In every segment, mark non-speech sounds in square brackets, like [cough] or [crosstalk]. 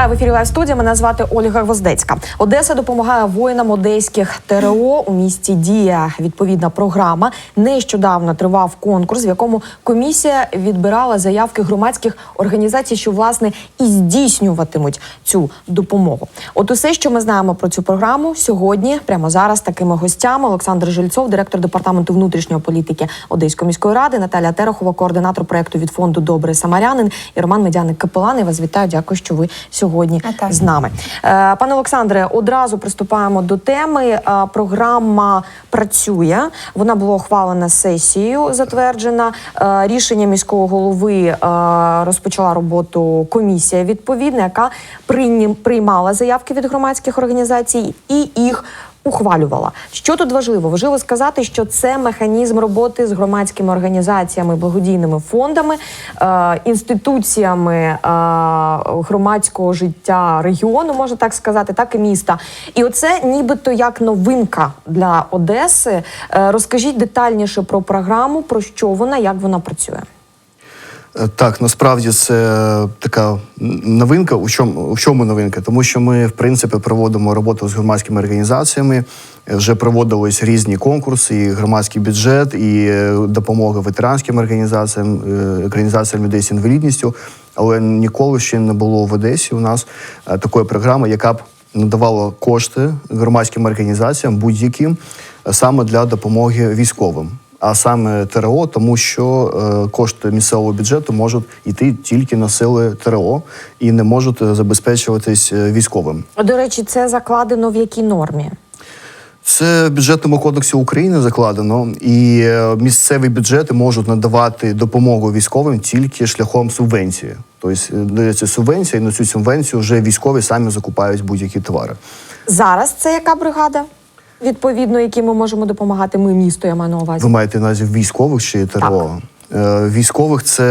Вітаю в ефірі студія. Мене звати Ольга Гвоздецька. Одеса допомагає воїнам одеських ТРО у місті. Дія відповідна програма. Нещодавно тривав конкурс, в якому комісія відбирала заявки громадських організацій, що власне і здійснюватимуть цю допомогу. От усе, що ми знаємо про цю програму сьогодні, прямо зараз, такими гостями Олександр Жильцов, директор департаменту внутрішньої політики Одеської міської ради, Наталя Терехова, координатор проекту від фонду Добрий Самарянин і Роман Медяник Капелан. Я вас вітаю. Дякую, що ви сьогодні Вітаю. з нами. Е, Пане Олександре, одразу приступаємо до теми. Е, Програма працює. Вона була ухвалена сесією, затверджена. Е, Рішення міського голови розпочала роботу комісія відповідна, яка приймала заявки від громадських організацій і їх. Ухвалювала, що тут важливо? Важливо сказати, що це механізм роботи з громадськими організаціями, благодійними фондами, е, інституціями е, громадського життя регіону, можна так сказати, так і міста. І оце нібито як новинка для Одеси. Е, розкажіть детальніше про програму, про що вона, як вона працює. Е, Так, насправді це така новинка. У чому, у чому новинка? Тому що ми, в принципі, проводимо роботу з громадськими організаціями. Е, Вже проводились різні конкурси, і громадський бюджет, і е, допомога ветеранським організаціям, організаціям людей з інвалідністю. Але ніколи ще не було в Одесі у нас такої програми, яка б надавала кошти громадським організаціям будь-яким саме для допомоги військовим а саме ТРО, тому що е, кошти місцевого бюджету можуть йти тільки на сили ТРО і не можуть е, забезпечуватись е, військовим. До речі, це закладено в якій нормі? Це в бюджетному кодексі України закладено, і місцеві бюджети можуть надавати допомогу військовим тільки шляхом субвенції. Тобто дається субвенція, і на цю субвенцію вже військові самі закупають будь-які товари. Зараз це яка бригада? Відповідно, якій ми можемо допомагати. Ми місто, я маю на увазі. Ви маєте на увазі військових чи ТРО? Е, Військових це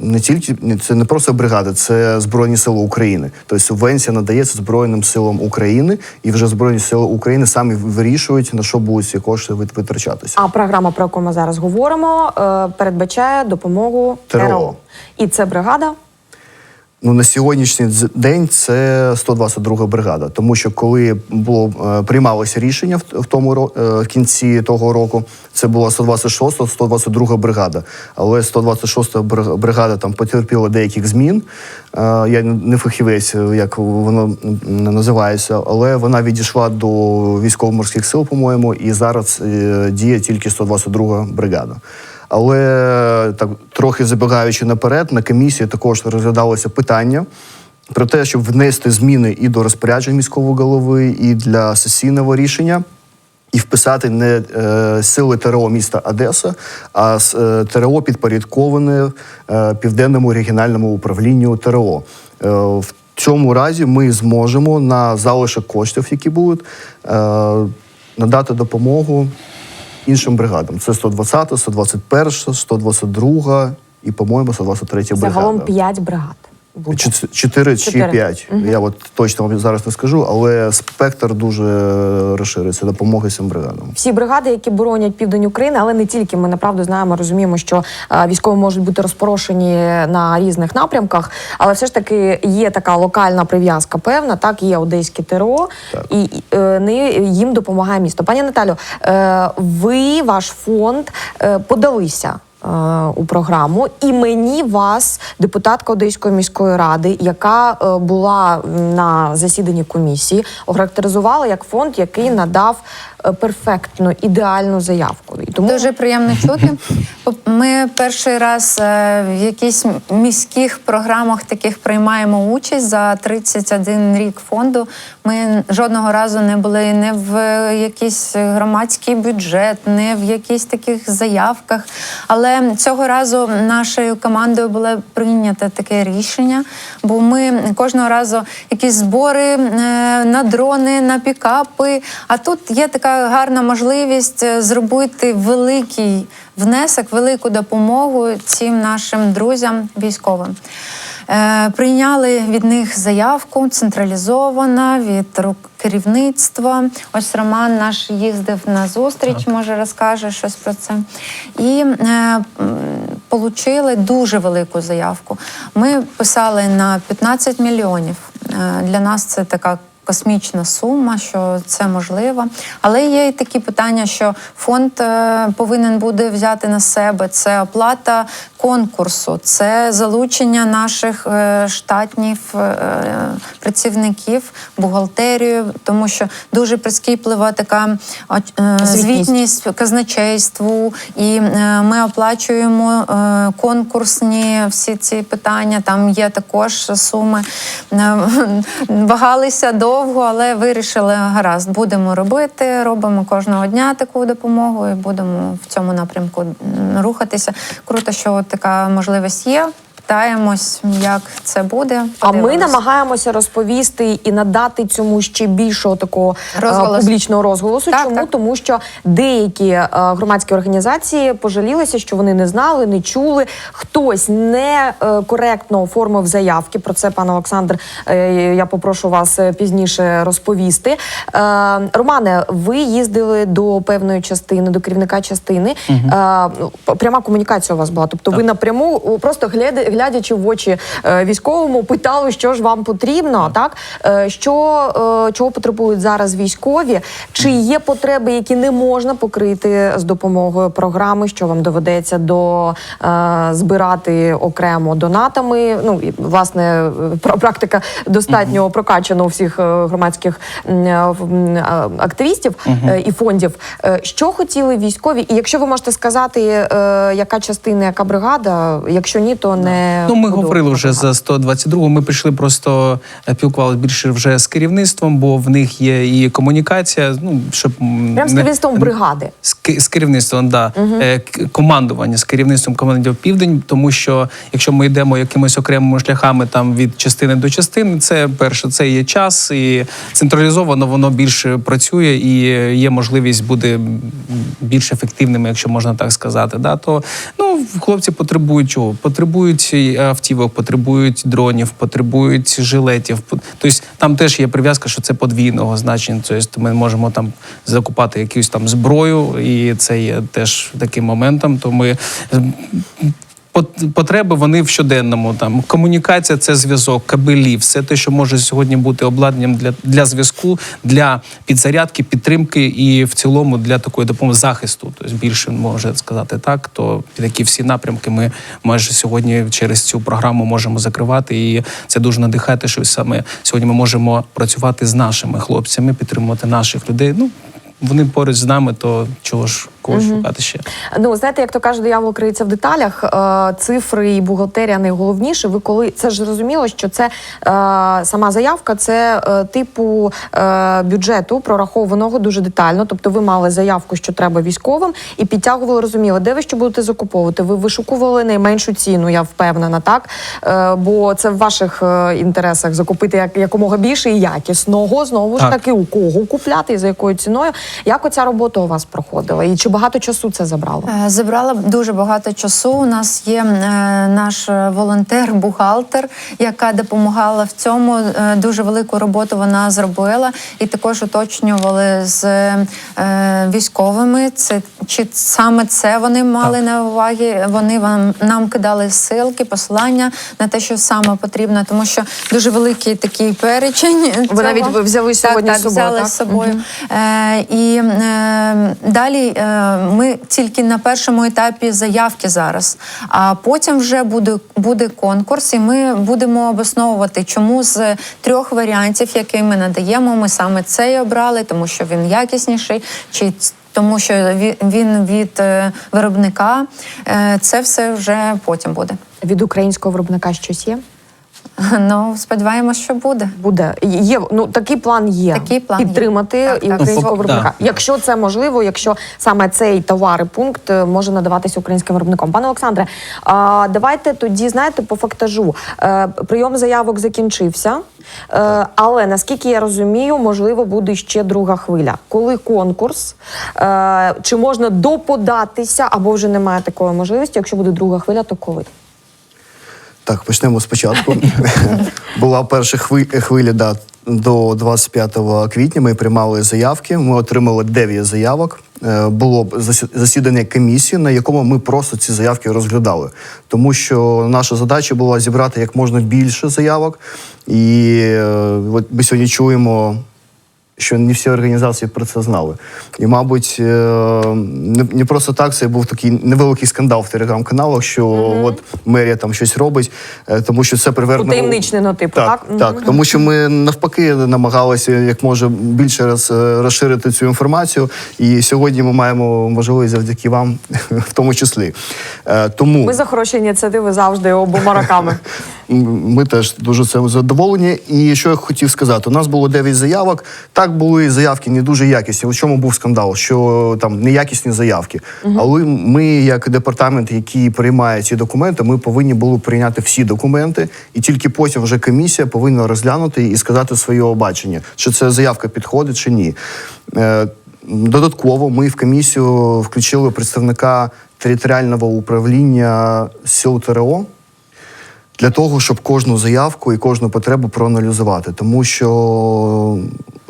не тільки це не просто бригада, це Збройні Сили України. Тобто субвенція надається Збройним силам України, і вже Збройні Сили України самі вирішують на що будуть ці кошти вит- витрачатися. А програма, про яку ми зараз говоримо, е, передбачає допомогу ТРО. ТРО. І це бригада. Ну на сьогоднішній день це 122 бригада, тому що коли було е, приймалося рішення в, тому е, в кінці того року, це була 126 122 бригада. Але 126 бр- бригада там потерпіла деяких змін. Е, я не фахівець, як воно називається, але вона відійшла до військово-морських сил, по-моєму, і зараз діє тільки 122 бригада. Але так трохи забігаючи наперед, на комісії також розглядалося питання про те, щоб внести зміни і до розпоряджень міського голови, і для сесійного рішення. І вписати не е, сили ТРО міста Одеса, а е, ТРО підпорядковане е, південному регіональному управлінню ТРО. Е, в цьому разі ми зможемо на залишок коштів, які будуть, е, надати допомогу іншим бригадам. Це 120, 121, 122 і, по-моєму, 123 бригада. Загалом 5 бригад. Чотири чи п'ять. Я от точно вам зараз не скажу, але спектр дуже розшириться допомоги цим бригадам. Всі бригади, які боронять південь України, але не тільки. Ми направду знаємо, розуміємо, що е, військові можуть бути розпорошені на різних напрямках, але все ж таки є така локальна прив'язка певна. Так, є одеське ТРО, Так. і е, не їм допомагає місто. Пані Наталю, е, ви, ваш фонд, подалися. Е, У програму імені вас, депутатка Одеської міської ради, яка е, була на засіданні комісії, охарактеризувала як фонд, який надав е, перфектну ідеальну заявку. І тому Дуже приємно чути. Ми перший раз в якісь міських програмах таких приймаємо участь за 31 рік фонду. Ми жодного разу не були не в якийсь громадський бюджет, не в якісь таких заявках. Але цього разу нашою командою було прийнято таке рішення, бо ми кожного разу якісь збори е, на дрони, на пікапи. А тут є така гарна можливість е, зробити великий внесок, велику допомогу цим нашим друзям військовим. Е, Прийняли від них заявку централізована від рук керівництва. Ось Роман наш їздив на зустріч, може розкаже щось про це. І е, получили дуже велику заявку. Ми писали на 15 мільйонів. Е, Для нас це така. Космічна сума, що це можливо, але є і такі питання, що фонд е, повинен буде взяти на себе це оплата конкурсу, це залучення наших е, штатнів е, працівників, бухгалтерію, тому що дуже прискіплива така Звітність. казначейству, і ми оплачуємо конкурсні всі ці питання. Там є також суми. Вагалися довго, але вирішили гаразд, будемо робити. Робимо кожного дня таку допомогу і будемо в цьому напрямку рухатися. Круто, що така можливість є. Питаємось, як це буде. А ми намагаємося розповісти і надати цьому ще більшого такого е, Розголос. публічного розголосу. Так, Чому? так. Тому що деякі е, громадські організації пожалілися, що вони не знали, не чули. Хтось не е, коректно оформив заявки. Про це пан Олександр. я попрошу вас пізніше розповісти. Романе, ви їздили до певної частини, до керівника частини. Ну, пряма комунікація у вас була. Тобто, ви напряму просто гляди- глядячи в очі е, військовому, питали, що ж вам потрібно, так. Е, що е, чого потребують зараз військові, чи є потреби, які не можна покрити з допомогою програми, що вам доведеться до збирати окремо донатами. Ну і власне [laughs] практика достатньо прокачана у всіх громадських активістів і фондів. Що хотіли військові? І якщо ви можете сказати, яка частина, яка бригада, якщо ні, то не Ну, ми говорили вже за 122 Ми прийшли просто е, більше вже з керівництвом, бо в них є і комунікація. Ну щоб Прямо з керівництвом бригади. з, з керівництвом, да е, к- командування з керівництвом командів Південь, тому що якщо ми йдемо якимись окремими шляхами там від частини до частини, це перше, це є час, і централізовано воно більше працює, і є можливість бути більш ефективними, якщо можна так сказати. Да, то ну хлопці потребують чого? Потребують і автівок, потребують дронів, потребують жилетів. Тобто там теж є прив'язка, що це подвійного значення. Тобто ми можемо там закупати якусь там зброю, і це є теж таким моментом. То ми Потреби вони в щоденному там комунікація, це зв'язок, кабелі, все те, що може сьогодні бути обладнанням для, для зв'язку, для підзарядки, підтримки і в цілому для такої допомоги захисту. Тобто більше може сказати так. То такі всі напрямки ми майже сьогодні через цю програму можемо закривати. І це дуже надихає, що саме сьогодні ми можемо працювати з нашими хлопцями, підтримувати наших людей. Ну вони поруч з нами, то чого ж когось шукати ще. Ну, знаєте, як то кажуть, диявол криється в деталях. Е, цифри і бухгалтерія найголовніше. Ви коли це ж зрозуміло, що це е, сама заявка, це е, типу бюджету прорахованого дуже детально. Тобто, ви мали заявку, що треба військовим, і підтягували, розуміли, де ви що будете закуповувати. Ви вишукували найменшу ціну, я впевнена, так бо це в ваших інтересах закупити як якомога більше і якісного. Знову ж таки, у кого купляти і за якою ціною. Як оця робота у вас проходила? І чи багато часу це забрало? Е, Забрала дуже багато часу. У нас є е, наш е, волонтер-бухгалтер, яка допомагала в цьому. Дуже велику роботу вона зробила, і також уточнювали з військовими. Це чи саме це вони мали на увазі? Вони вам нам кидали ссылки, посилання на те, що саме потрібно, тому що дуже великий такий перечень. Ви навіть взяли сьогодні так, так, собою, взяли так? з собою. Е, і е, далі е, ми тільки на першому етапі заявки зараз. А потім вже буде, буде конкурс, і ми будемо обосновувати, чому з трьох варіантів, які ми надаємо, ми саме цей обрали, тому що він якісніший, чи тому що він від е, виробника. Е, Це все вже потім буде. Від українського виробника щось є? [laughs] Ну, сподіваємось, що буде. Буде є. Ну такий план є. Такий план є. підтримати Так, і так. українського Ну, виробника. да. Якщо це можливо, якщо саме цей товар і пункт е, може надаватися українським виробником. Пане Олександре, а, давайте тоді знаєте по фактажу. Е, Прийом заявок закінчився. Е, Але наскільки я розумію, можливо, буде ще друга хвиля. Коли конкурс, чи можна доподатися, або вже немає такої можливості. Якщо буде друга хвиля, то коли? Так, почнемо спочатку. [laughs] Була перша хви- хвиля да, до 25 квітня. Ми приймали заявки. Ми отримали 9 заявок. е, було засідання комісії, на якому ми просто ці заявки розглядали. Тому що наша задача була зібрати як можна більше заявок. І е, от ми сьогодні чуємо що не всі організації про це знали. І, мабуть, е, не, просто так це був такий невеликий скандал в телеграм-каналах, що от мерія там щось робить, е, тому що це привернено... Утаємничнено, типу, так? так? Так, тому що ми навпаки намагалися як може більше раз розширити цю інформацію. І сьогодні ми маємо можливість завдяки вам, [laughs] в тому числі. Е, Тому Ми за хороші ініціативи завжди обома роками. [laughs] ми теж дуже цим задоволені. І що я хотів сказати, у нас було 9 заявок. Так були заявки не дуже якісні. У чому був скандал? Що там неякісні заявки. Але ми, як департамент, який приймає ці документи, ми повинні були прийняти всі документи, і тільки потім вже комісія повинна розглянути і сказати своє бачення, чи ця заявка підходить чи ні. Е, Додатково ми в комісію включили представника територіального управління сил ТРО для того, щоб кожну заявку і кожну потребу проаналізувати, тому що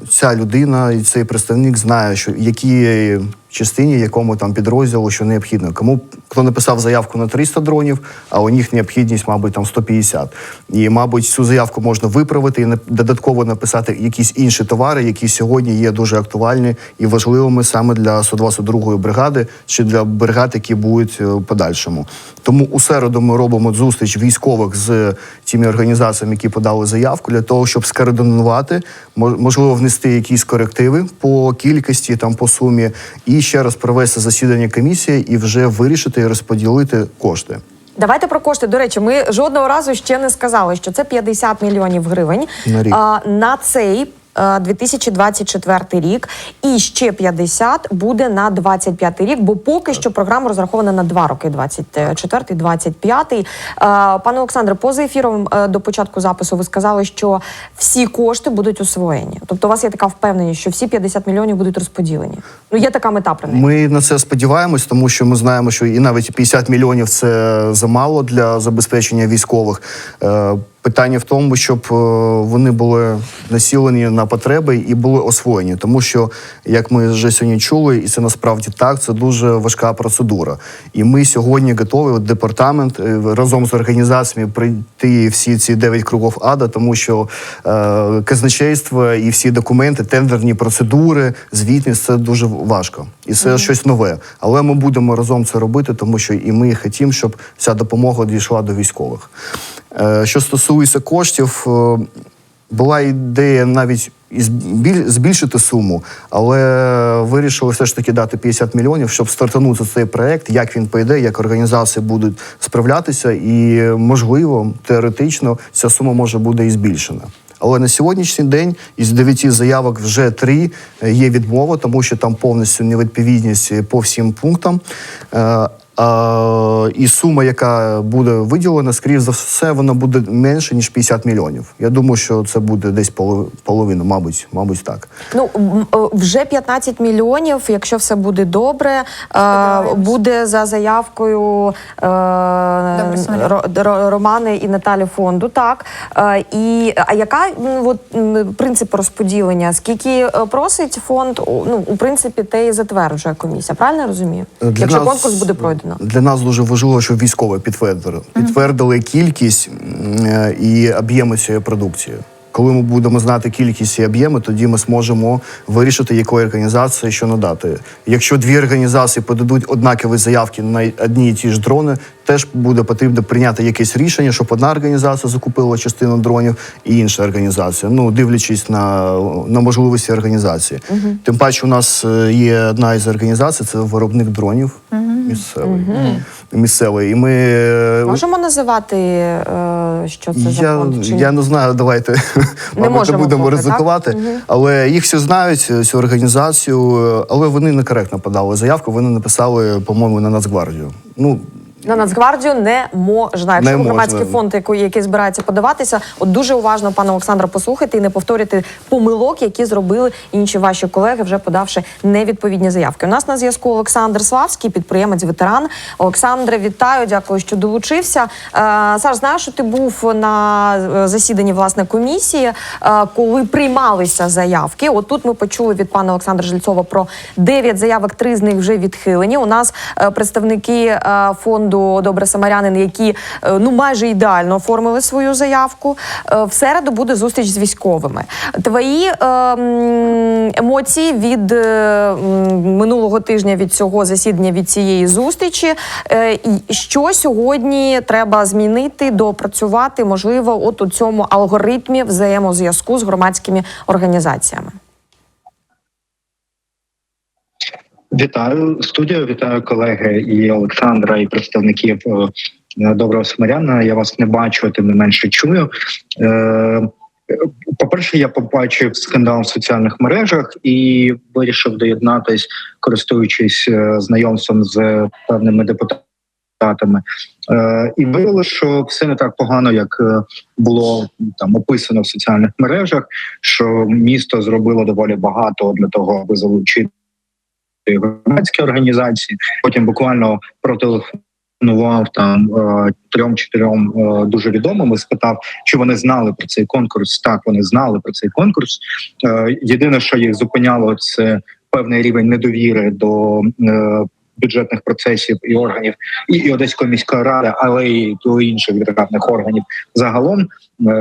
ця людина і цей представник знає, що в якій частині, якому там підрозділу, що необхідно. Кому хто написав заявку на 300 дронів, а у них необхідність, мабуть, там 150. І, мабуть, цю заявку можна виправити і додатково написати якісь інші товари, які сьогодні є дуже актуальні і важливими саме для 122-ї бригади чи для бригад, які будуть е, в подальшому. Тому у середу ми робимо зустріч військових з тими організаціями, які подали заявку, для того, щоб скоординувати, можливо, внести якісь корективи по кількості, там по сумі, і ще раз провести засідання комісії і вже вирішити і розподілити кошти. Давайте про кошти. До речі, ми жодного разу ще не сказали, що це 50 мільйонів гривень На рік. А, на цей. Е, 2024 рік і ще 50 буде на 25 рік, бо поки що програма розрахована на два роки: 24 25 Е, Пане Олександре, поза ефіром е, до початку запису ви сказали, що всі кошти будуть освоєні. Тобто, у вас є така впевненість, що всі 50 мільйонів будуть розподілені. Ну є така мета принаймні. Ми на це сподіваємось, тому що ми знаємо, що і навіть 50 мільйонів це замало для забезпечення військових. Питання в тому, щоб е, вони були насілені на потреби і були освоєні, тому що, як ми вже сьогодні чули, і це насправді так, це дуже важка процедура. І ми сьогодні готові, от департамент е, разом з організаціями прийти всі ці дев'ять кругов ада, тому що е, казначейство і всі документи, тендерні процедури, звітність це дуже важко. І це щось нове. Але ми будемо разом це робити, тому що і ми хотімо, щоб ця допомога дійшла до військових. Е, Що стосується коштів, е, була ідея навіть збільшити суму, але вирішили все ж таки дати 50 мільйонів, щоб стартанути цей проект, як він пойде, як організації будуть справлятися, і можливо, теоретично ця сума може буде і збільшена. Але на сьогоднішній день із дев'яти заявок вже три е, є відмова, тому що там повністю невідповідність по всім пунктам. Е, а, і сума, яка буде виділена, скоріш за все, вона буде менше ніж 50 мільйонів. Я думаю, що це буде десь поло- половина, мабуть, мабуть, так. Ну е, вже 15 мільйонів, якщо все буде добре, е, буде за заявкою е, Ро- Романи і Наталі фонду. Так Е, і а яка от, принцип розподілення? Скільки просить фонд? Ну у принципі, те і затверджує комісія. Правильно я розумію? якщо конкурс буде пройдено. Для нас дуже важливо, щоб військові підтвердили, підтвердили кількість е, і об'єми цієї продукції. Коли ми будемо знати кількість і об'єми, тоді ми зможемо вирішити, якої організації що надати. Якщо дві організації подадуть однакові заявки на одні і ті ж дрони, теж буде потрібно прийняти якесь рішення, щоб одна організація закупила частину дронів і інша організація. Ну дивлячись на, на можливості організації. Тим паче, у нас е, є одна із організацій, це виробник дронів місцевий. Місцевий. І ми е, Можемо називати, е, що це за я, фонд? чи я не знаю, давайте не можемо будемо поки, ризикувати. Але їх всі знають, цю організацію, але вони некоректно подали заявку. Вони написали, по-моєму, на Нацгвардію. Ну, На Нацгвардію не можна. Якщо Не громадський можна. фонд, який, який збирається подаватися, от дуже уважно, пане Олександре, послухайте і не повторюйте помилок, які зробили інші ваші колеги, вже подавши невідповідні заявки. У нас на зв'язку Олександр Славський, підприємець, ветеран. Олександре, вітаю, дякую, що долучився. Е, Саш, знаю, що ти був на е, засіданні власне комісії, е, коли приймалися заявки. От тут ми почули від пана Олександра Жильцова про 9 заявок, три з них вже відхилені. У нас представники е, фонду Добре Самарянин, які е, ну майже ідеально оформили свою заявку. Е, В середу буде зустріч з військовими. Твої е, емоції від минулого тижня від цього засідання від цієї зустрічі. Що сьогодні треба змінити, допрацювати, можливо, от у цьому алгоритмі взаємозв'язку з громадськими організаціями? Вітаю студію, вітаю колеги і Олександра, і представників е, доброго Самаряна. Я вас не бачу, тим не менше чую. Е, По-перше, я побачив скандал в соціальних мережах і вирішив доєднатись, користуючись е, знайомством з певними депутатами. І виявилося, що все не так погано, як було там описано в соціальних мережах. Що місто зробило доволі багато для того, аби залучити громадські організації. Потім буквально протелефонував там е, трьом-чотирьом е, дуже відомим і спитав, чи вони знали про цей конкурс. Так, вони знали про цей конкурс. Е, Єдине, що їх зупиняло, це певний рівень недовіри до. Бюджетних процесів і органів і, і Одеської міської ради, але й до інших державних органів загалом е,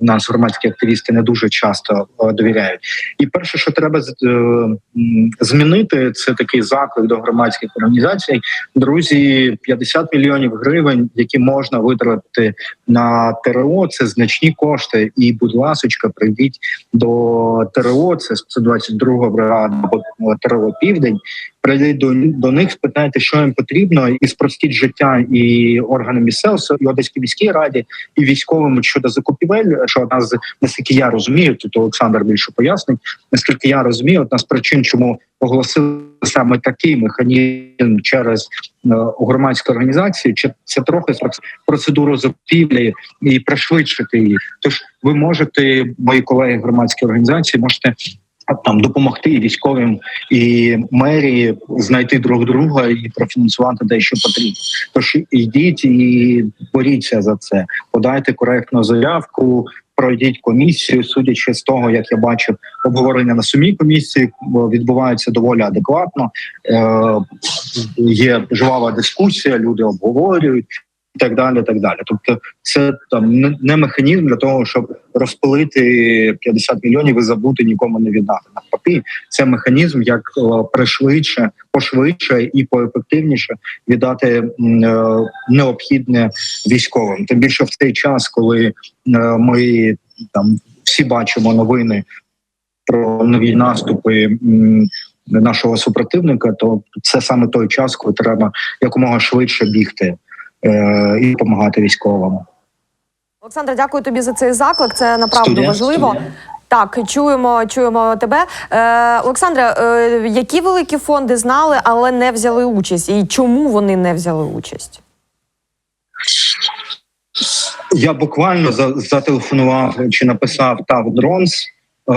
у нас громадські активісти не дуже часто е, довіряють. І перше, що треба е, змінити, це такий заклик до громадських організацій. Друзі, 50 мільйонів гривень, які можна витратити на ТРО, це значні кошти. І, будь ласочка, прийдіть до ТРО, це 122 бригада або ТРО Південь. Прийдіть до, до них, спитайте, що їм потрібно, і спростіть життя і органам місцевості, і Одеській міській раді, і військовим щодо закупівель. Що одна з наскільки я розумію, тут Олександр більше пояснить. Наскільки я розумію, одна з причин, чому оголосили саме такий механізм через е, громадські організації, чи це трохи проц- процедуру закупівлі і пришвидшити її. Тож ви можете, мої колеги громадські організації, можете там допомогти військовим і мерії знайти друг друга і профінансувати те, що потрібно. Тож йдіть і боріться за це. Подайте коректну заявку. Пройдіть комісію, судячи з того, як я бачив, обговорення на самій комісії о, відбувається доволі адекватно. Е, є жвава дискусія, люди обговорюють і так далі. Так далі. Тобто, це там не- механізм для того, щоб розпилити 50 мільйонів і забути нікому не віддати. Навпаки, це механізм, як е, пришвидше, пошвидше і поефективніше віддати е, необхідне військовим. Тим більше в цей час, коли е, ми там всі бачимо новини про нові наступи. Нашого супротивника, то це саме той час, коли треба якомога швидше бігти і допомагати військовим. Олександре, дякую тобі за цей заклик. Це направду Студія, важливо. студія. Так, чуємо, чуємо тебе. Е, Олександре, е, які великі фонди знали, але не взяли участь, і чому вони не взяли участь? Я буквально за, зателефонував чи написав ТАВ Дронс, е,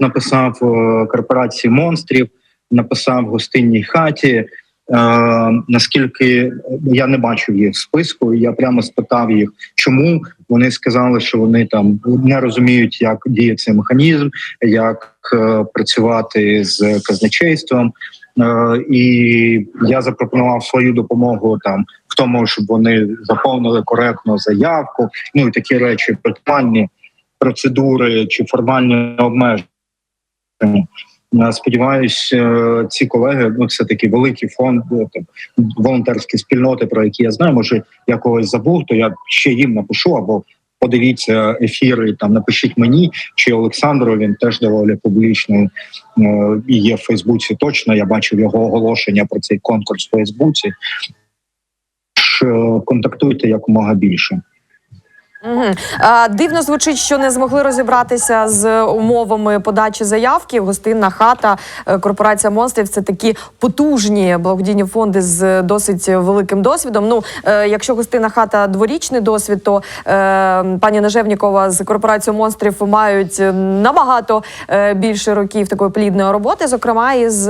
написав е, корпорації монстрів, написав гостинній хаті. Е, наскільки я не бачив їх в списку, я прямо спитав їх, чому вони сказали, що вони там не розуміють, як діє цей механізм, як е, працювати з казначейством. Е, і я запропонував свою допомогу там в тому, щоб вони заповнили коректно заявку, ну і такі речі, формальні процедури чи формальні обмеження. Е, Сподіваюсь, е, ці колеги, ну це такі великі фонди, там волонтерські спільноти, про які я знаю. Може, я когось забув, то я ще їм напишу або подивіться ефіри. Там напишіть мені чи Олександру. Він теж доволі публічний е, і є в Фейсбуці. Точно я бачив його оголошення про цей конкурс в Фейсбуці. Е, Контактуйте якомога більше. Мгм. А, Дивно звучить, що не змогли розібратися з умовами подачі заявки. Гостинна хата, е, корпорація монстрів це такі потужні благодійні фонди з досить великим досвідом. Ну, е, якщо гостинна хата дворічний досвід, то е, пані Нежевнікова з корпорацією монстрів мають набагато е, більше років такої плідної роботи, зокрема із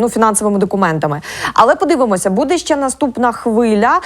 ну, фінансовими документами. Але подивимося, буде ще наступна хвиля.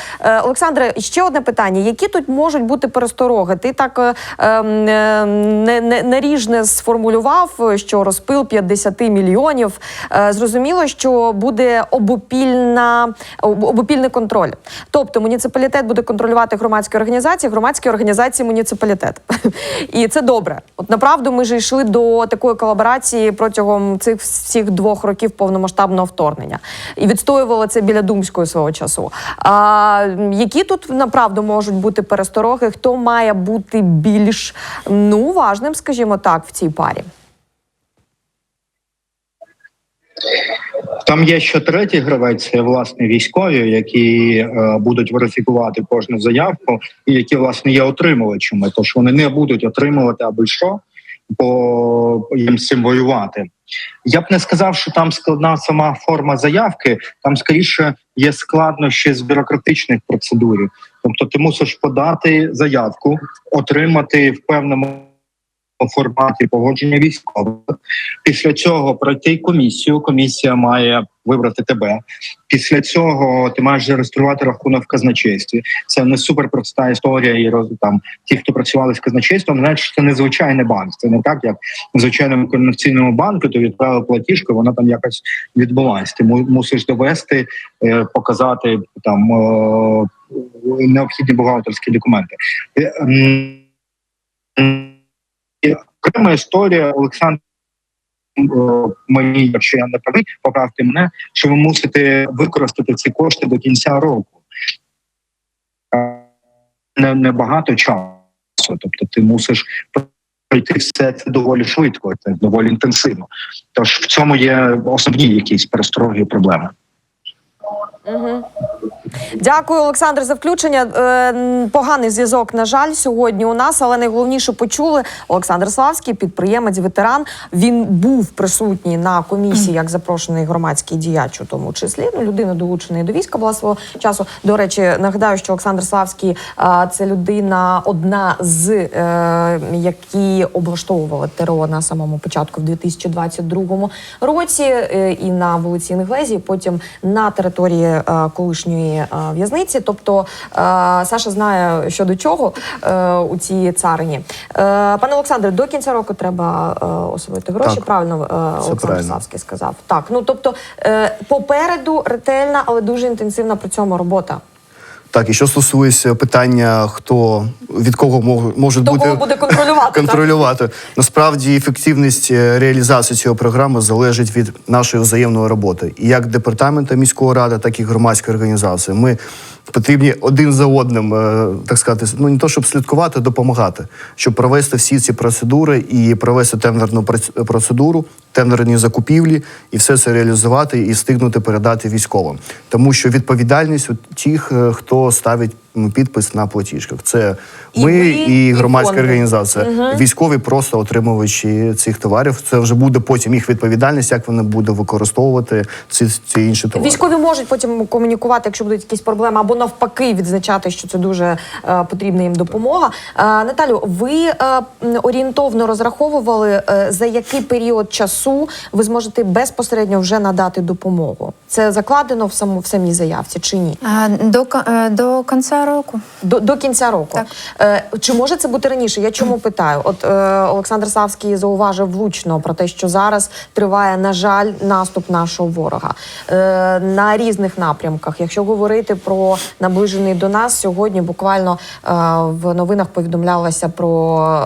Олександре, ще одне питання: які тут можуть бути перестороги? Ти так е, ем, е, не, не, наріжне сформулював, що розпил 50 мільйонів. Е, Зрозуміло, що буде обопільна обопільний контроль. Тобто муніципалітет буде контролювати громадські організації, громадські організації муніципалітет. [laughs] І це добре. От направду ми ж йшли до такої колаборації протягом цих всіх двох років повномасштабного вторгнення і відстоювали це біля Думської свого часу. А які тут направду можуть бути перестороги? Хто має бути більш ну уважним, скажімо так, в цій парі? Там є ще третій гравець, це власне військові, які е, будуть верифікувати кожну заявку, і які власне є отримувачами. Тож вони не будуть отримувати аби що, бо їм цим воювати. Я б не сказав, що там складна сама форма заявки, там скоріше є складнощі з бюрократичних процедур. Тобто, ти мусиш подати заявку, отримати в певному форматі погодження військових. Після цього пройти комісію. Комісія має вибрати тебе. Після цього ти маєш зареєструвати рахунок в казначействі. Це не суперпроста історія. І роз там ті, хто працювали з казначейством, що це не звичайний банк. Це не так, як в звичайному комерційному банку. Ти відправив платіжку, вона там якось відбулась. Ти мусиш довести, е, показати там е, необхідні бухгалтерські документи. Окрема історія Олександр. е, Мені, якщо я не правий, поправте мене, що ви мусите використати ці кошти до кінця року. Е, Не, не багато часу. Тобто ти мусиш пройти все це доволі швидко, це доволі інтенсивно. Тож в цьому є основні якісь перестороги і проблеми. Угу. Дякую, Олександр, за включення. Е, поганий зв'язок, на жаль, сьогодні у нас, але найголовніше почули Олександр Славський, підприємець, ветеран. Він був присутній на комісії як запрошений громадський діяч, у тому числі. Ну, людина долучена до війська була свого часу. До речі, нагадаю, що Олександр Славський е, це людина, одна з е, які облаштовували ТРО на самому початку в 2022 році і на вулиці Інглезії, потім на території е, колишньої е, в'язниці. Тобто е, Саша знає що до чого у цій царині. Пане Олександре, до кінця року треба освоїти гроші. Так, правильно Олександр. Славський сказав. Так, ну тобто попереду ретельна, але дуже інтенсивна при цьому робота. Так, і що стосується питання, хто від кого мож- можуть Хто бути кого буде контролювати, [laughs] так? контролювати. Насправді ефективність е, реалізації цього програми залежить від нашої взаємної роботи. І як департамента міської ради, так і громадської організації. Ми потрібні один за одним, е, так сказати, ну не то, щоб слідкувати, а допомагати, щоб провести всі ці процедури і провести тендерну проц- процедуру, тендерні закупівлі, і все це реалізувати і встигнути передати військовим. Тому що відповідальність у тих, е, хто ставить підпис на платіжках. Це І ми і і громадська фонди. організація. Військові просто отримувачі цих товарів. Це вже буде потім їх відповідальність, як вони будуть використовувати ці, ці інші товари. Військові можуть потім комунікувати, якщо будуть якісь проблеми, або навпаки відзначати, що це дуже е, потрібна їм допомога. Е, Наталю, ви е, орієнтовно розраховували, е, за який період часу ви зможете безпосередньо вже надати допомогу? Це закладено в саму в самій заявці чи ні? А, До, е, до кінця року. До, до кінця року. Так. Е, чи може це бути раніше? Я чому питаю? От е, Олександр Савський зауважив влучно про те, що зараз триває, на жаль, наступ нашого ворога е, на різних напрямках. Якщо говорити про наближений до нас сьогодні, буквально е, в новинах повідомлялося про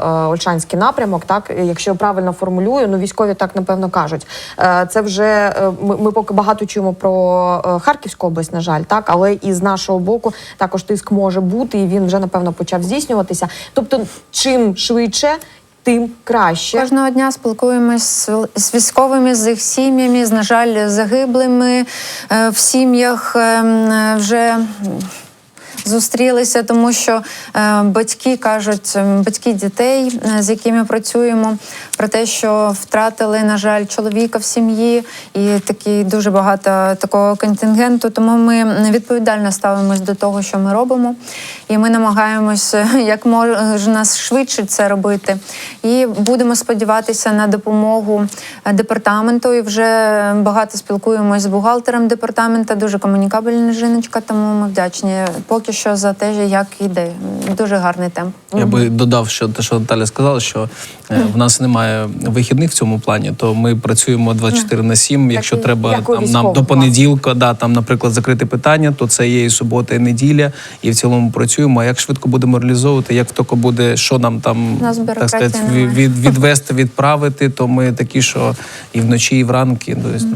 е, Ольшанський напрямок. Так, якщо я правильно формулюю, ну військові так напевно кажуть. Е, це вже е, ми, ми поки багато чуємо про Харківську область, на жаль, так, але і з нашого боку також тиск може бути, і він вже напевно почав здійснюватися. Тобто, чим швидше, тим краще. Кожного дня спілкуємось з, військовими, з їх сім'ями, з, на жаль, загиблими е, в сім'ях е, м, е, вже. Зустрілися, тому що е, батьки кажуть, е, батьки дітей, е, з якими працюємо, про те, що втратили, на жаль, чоловіка в сім'ї, і такі дуже багато такого контингенту. Тому ми відповідально ставимось до того, що ми робимо, і ми намагаємося як можна швидше це робити. І будемо сподіватися на допомогу е, департаменту. І вже багато спілкуємось з бухгалтером департамента. Дуже комунікабельна жіночка, тому ми вдячні поки що за те, як йде. Дуже гарний темп. Я би додав, що те, що Наталя сказала, що е, в нас немає вихідних в цьому плані, то ми працюємо 24 на 7. Якщо і треба там, нам до понеділка, да, там, наприклад, закрити питання, то це є і субота, і неділя, і в цілому працюємо. А як швидко будемо реалізовувати, як тільки буде, що нам там так сказати, від, від- відвести, відправити, то ми такі, що і вночі, і вранки. Тобто,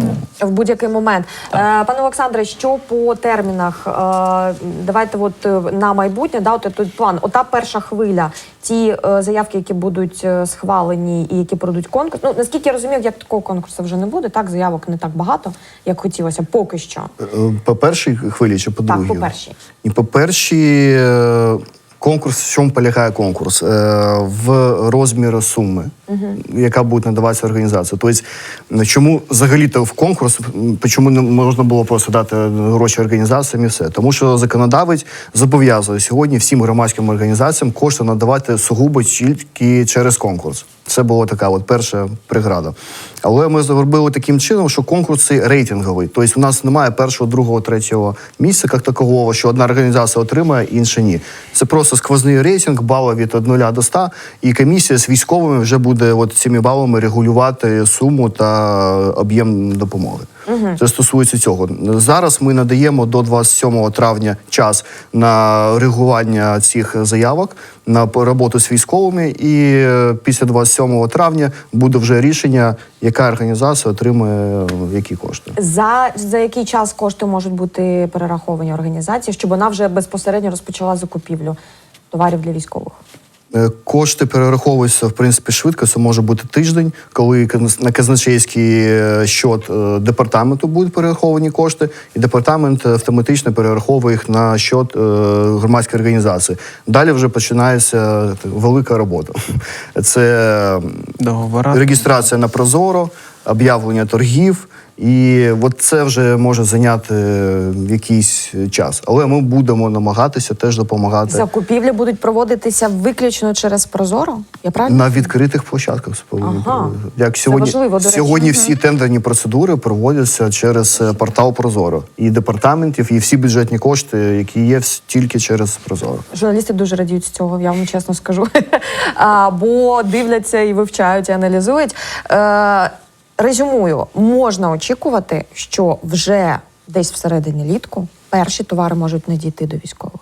ну, в будь-який момент. Е, пане Олександре, що по термінах? Е, давайте от е, на майбутнє, да, от той план. Ота перша хвиля, ті е, заявки, які будуть е, схвалені і які пройдуть конкурс. Ну наскільки я розумію, як такого конкурсу вже не буде. Так, заявок не так багато, як хотілося, поки що. Е, По першій хвилі чи по Так, по першій. І по першій конкурс, в чому полягає конкурс? Е, В розмірі суми, яка буде надаватися організація. Тобто, чому взагалі-то в конкурс, чому не можна було просто дати гроші організаціям і все? Тому що законодавець зобов'язує сьогодні всім громадським організаціям кошти надавати сугубо тільки через конкурс. Це була така от перша преграда. Але ми зробили таким чином, що конкурси рейтингові. Тобто у нас немає першого, другого, третього місця, як такового, що одна організація отримає, інша ні. Це просто сквозний рейтинг, бали від 0 до 100, і комісія з військовими вже буде от цими балами регулювати суму та об'єм допомоги. Це стосується цього. Зараз ми надаємо до 27 травня час на реагування цих заявок, на роботу з військовими, і е, після 27 травня буде вже рішення, яка організація отримує е, які кошти. За, за який час кошти можуть бути перераховані організації, щоб вона вже безпосередньо розпочала закупівлю товарів для військових? Е, Кошти перераховуються в принципі швидко. Це може бути тиждень, коли на казначейський е, счет е, департаменту будуть перераховані кошти, і департамент автоматично перераховує їх на е, громадської організації. Далі вже починається велика робота. Це договора. реєстрація на Прозоро, об'явлення торгів. І от це вже може зайняти е, якийсь час. Але ми будемо намагатися теж допомагати. Закупівлі будуть проводитися виключно через Прозоро? Я правильно? На відкритих площадках це Ага. Як сьогодні, важливо, до речі. сьогодні всі тендерні процедури проводяться через е, портал Прозоро і департаментів, і всі бюджетні кошти, які є, тільки через Прозоро. Журналісти дуже радіють з цього, я вам чесно скажу. [laughs] а, бо дивляться і вивчають, і аналізують. Резюмую, можна очікувати, що вже десь всередині літку перші товари можуть надійти до військових.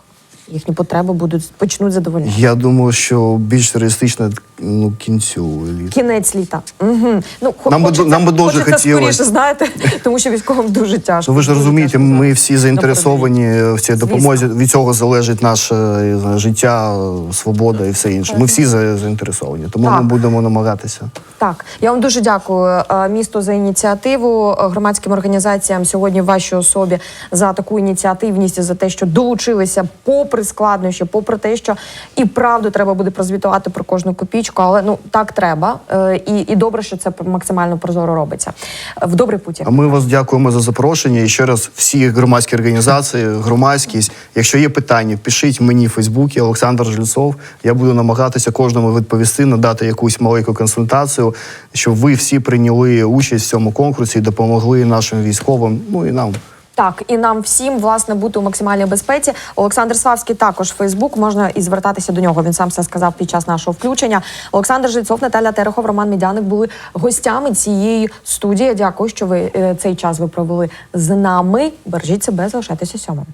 Їхні потреби будуть почнуть задовольняти. Я думаю, що більш реалістично ну, кінцю літа. Кінець літа. Угу. Ну, Нам би- нам би дуже хочеться хотілось. скоріше, знаєте, [laughs] тому що військовим дуже тяжко. Ну, ви ж Дуже розумієте, тяжко ми всі заінтересовані в цій допомозі. Від цього залежить наше життя, свобода і все інше. Ми всі заінтересовані, тому Так. ми будемо намагатися. Так, я вам дуже дякую е, місту за ініціативу, е, громадським організаціям сьогодні в вашій особі за таку ініціативність, за те, що долучилися попри складнощі, попри те, що і правду треба буде прозвітувати про кожну копійку, але ну так треба. Е, І, і добре, що це максимально прозоро робиться. В добрий путь. А ми вас дякуємо за запрошення. І ще раз всі громадські організації, громадськість. Якщо є питання, пишіть мені в Фейсбуці Олександр Жильцов. Я буду намагатися кожному відповісти, надати якусь маленьку консультацію, щоб ви всі прийняли участь в цьому конкурсі і допомогли нашим військовим. Ну і нам. Так, і нам всім власне бути у максимальній безпеці. Олександр Славський також Фейсбук можна і звертатися до нього. Він сам все сказав під час нашого включення. Олександр Жильцов, Наталя Терехов, Роман Мідяник були гостями цієї студії. Дякую, що ви е, цей час ви провели з нами. Бережіть себе, залишайтеся сьомим.